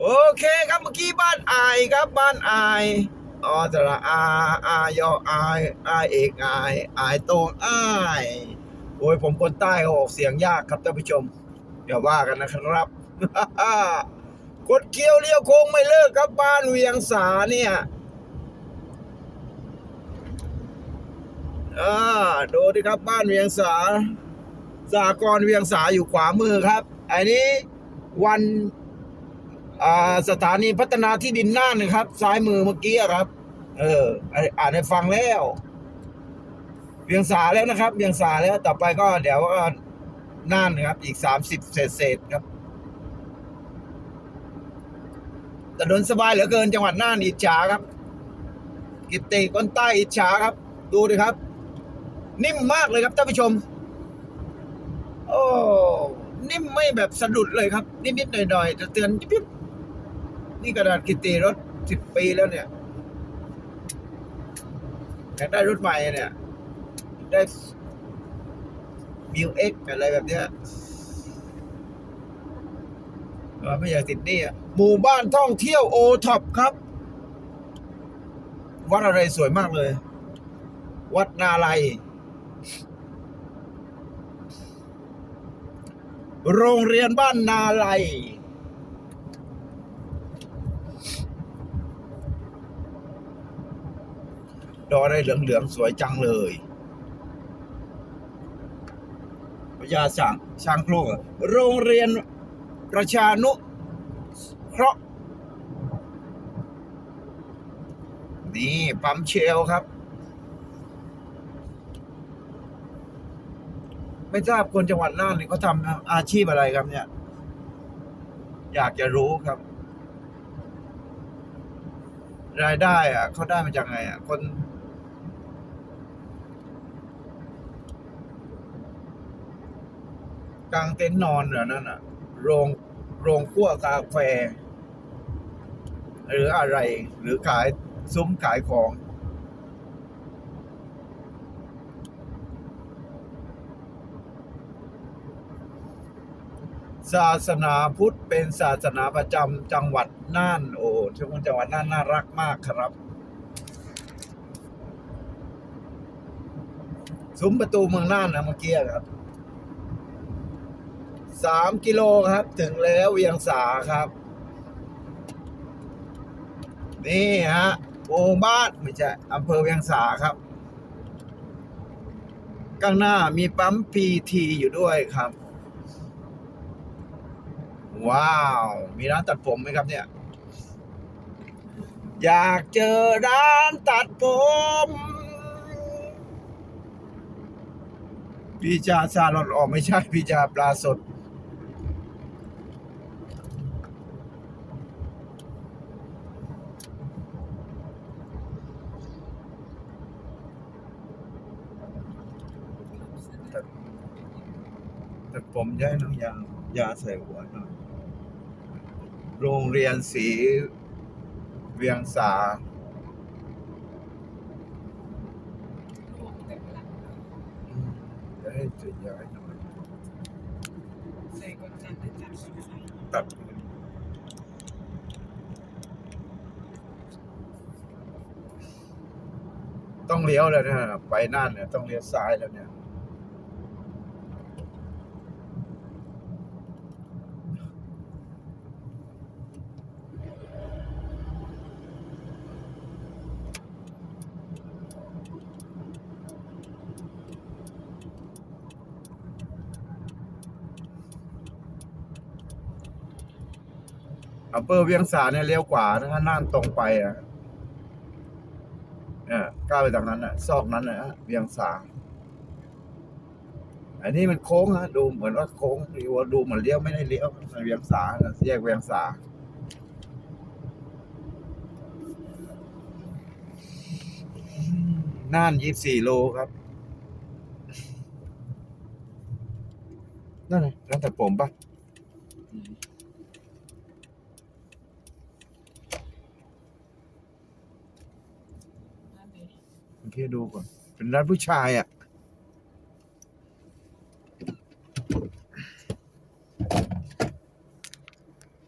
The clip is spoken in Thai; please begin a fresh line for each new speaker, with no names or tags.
โอเคครับเมื่อกี้บ้านอายครับบ้านอายออสระอาอายออายอายเอกอายอายโตงอายโอ้ยผมคนใต้ออกเสียงยากครับท่านผู้ชมอย่าว่ากันนะครับกดเคี้ยวเลี้ยวโค้งไม่เลิกครับบ้านเวียงสาเนี่ยอ่าดูดิครับบ้านเวียงสาสากรเวียงสาอยู่ขวามือครับ อันนี้วัน สถานีพัฒนาที่ดินน่านนะครับ ซ้ายมือเมื่อกี้ครับ เออ อ่านให้ฟังแล้วเวียงสาแล้วนะครับเวียงสาแล้ว ต่อไปก็เดี๋ยวก็น่านนะครับ อีกสามสิบเศษเศษครับถนนสบายเหลือเกินจังหวัดน่านอิจฉาครับ กิตติคนใต้อิจฉาครับ ดูดิครับ นิ่มมากเลยครับท่านผู้ชม โอ้นิ่มไม่แบบสะดุดเลยครับ นิดๆหน่อยๆจะเตือนยิบ นี่กระดาษกิตติรถสิบปีแล้วเนี่ยอยากได้รถใหม่เนี่ย ได้มิวเอ็กอะไรแบบเนี้ยเออไม่อยากติดนี่อะหมู่บ้านท่องเที่ยวโอท็อปครับ วัดอะไรสวยมากเลย วัดนาลัยโรงเรียนบ้านนาลัย ดอกอะไรเหลืองๆสวยจังเลยพญาช้างช้างโครงโรงเรียนประชานุเคราะห์นี่ปั๊มเชลครับ ไม่ทราบคนจังหวัดน่านนี่เขาทำอาชีพอะไรครับเนี่ย อยากจะรู้ครับ รายได้อะเขาได้มาจากไงอะคน กลางเต็นท์นอนเหรอนั่นอะ โรงโรงคั่วกาแฟ หรืออะไรหรือขายซุ้มขายของ ศาสนาพุทธเป็นศาสนาประจำจังหวัดน่าน โอ้ชมจังหวัดน่านน่ารักมากครับซุ้มประตูเมืองน่านนะเมื่อกี้ครับ สามกิโลครับ ถึงแล้วเวียงสาครับ นี่ฮะหมู่บ้านไม่ใช่อำเภอเวียงสาครับ ข้างหน้ามีปั๊มพีทีอยู่ด้วยครับ ว้าว มีร้านตัดผมไหมครับเนี่ย อยากเจอร้านตัดผมพี่จาซาลอนออกไม่ใช่พี่จาปลาสด ผมย้ายน้ำยายาใส่หัวหน่อย โรงเรียนสีเวียงสา จะให้จะย้ายหน่อยตัดต้องเลี้ยวแล้วเนะไปน่านเนี่ยต้องเลี้ยวซ้ายแล้วเนี่ย อำเภอเวียงสาเนี่ยเลี้ยวขวาถ้าน่านตรงไปอะเนี่ยก้าวไปทางนั้นอะ ซอกนั้นนะฮะเวียงสาอันนี้มันโค้งฮะดูเหมือนว่าโค้งดีว่าดูเหมือนเลี้ยวไม่ได้เลี้ยวมันเวียงสาแยกเวียงสาน่านยี่สี่โลครับนั่นไงร้านตัดผมปะ ให้ดูก่อนเป็นร้านผู้ชายอะ